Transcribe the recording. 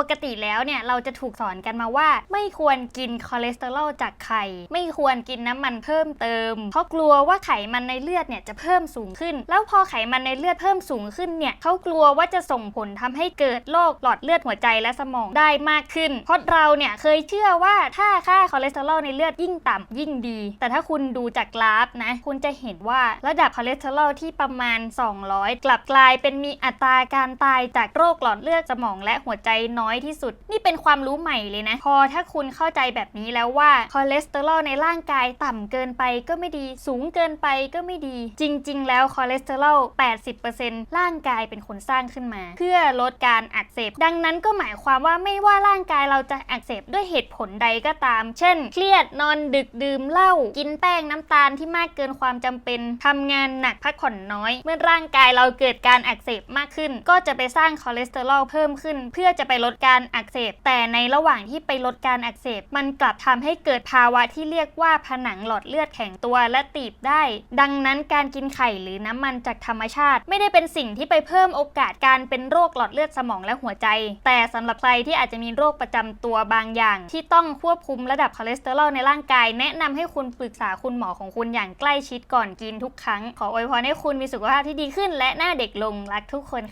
ปกติแล้วเนี่ยเราจะถูกสอนกันมาว่า ไม่ควรกินคอเลสเตอรอลจากไข่ ไม่ควรกินน้ำมันเพิ่มเติม เพราะกลัวว่าไขมันในเลือดเนี่ยจะเพิ่มสูงขึ้น แล้วพอไขมันในเลือดเพิ่มสูงขึ้นเนี่ยเขากลัวว่าจะส่งผลทำให้เกิดโรคหลอดเลือดหัวใจและสมองได้มากขึ้น เพราะเราเนี่ยเคยเชื่อว่าถ้าค่าคอเลสเตอรอลในเลือดยิ่งต่ำยิ่งดี แต่ถ้าคุณดูจากกราฟนะคุณจะเห็นว่าระดับคอเลสเตอรอลที่ประมาณ 200 กลับกลายเป็นมีอัตราการตายจากโรคหลอดเลือดสมองและหัวใจน้อยที่สุด นี่เป็นความรู้ใหม่เลยนะ พอถ้าคุณเข้าใจแบบนี้แล้วว่าคอเลสเตอรอลในร่างกายต่ำเกินไปก็ไม่ดี สูงเกินไปก็ไม่ดี จริง ๆ แล้วคอเลสเตอรอล 80%ร่างกายเป็นคนสร้างขึ้นมา เพื่อลดการอักเสบ ดังนั้นก็หมายความว่าไม่ว่าร่างกายเราจะอักเสบด้วยเหตุผลใดก็ตาม เช่น เครียดนอนดึกดื่มเหล้ากินแป้งน้ำตาลที่มากเกินความจำเป็นทำงานหนักพักผ่อนน้อย เมื่อร่างกายเราเกิดการอักเสบมากขึ้น ก็จะไปสร้างคอเลสเตอรอลเพิ่มขึ้น เพื่อจะไปลดการอักเสบ แต่ในระหว่างที่ไปลดการอักเสบ มันกลับทำให้เกิดภาวะที่เรียกว่าผนังหลอดเลือดแข็งตัวและตีบได้ ดังนั้นการกินไข่หรือน้ำมันจากธรรมชาติ ไม่ได้เป็นสิ่งที่ไปเพิ่มโอกาสการเป็นโรคหลอดเลือดสมองและหัวใจ แต่สำหรับใครที่อาจจะมีโรคประจำตัวบางอย่าง ที่ต้องควบคุมระดับคอเลสเตอรอลในร่างกาย แนะนำให้คุณปรึกษาคุณหมอของคุณอย่างใกล้ชิดก่อนกินทุกครั้ง ขออวยพรให้คุณมีสุขภาพที่ดีขึ้น และหน้าเด็กลงรักทุกคน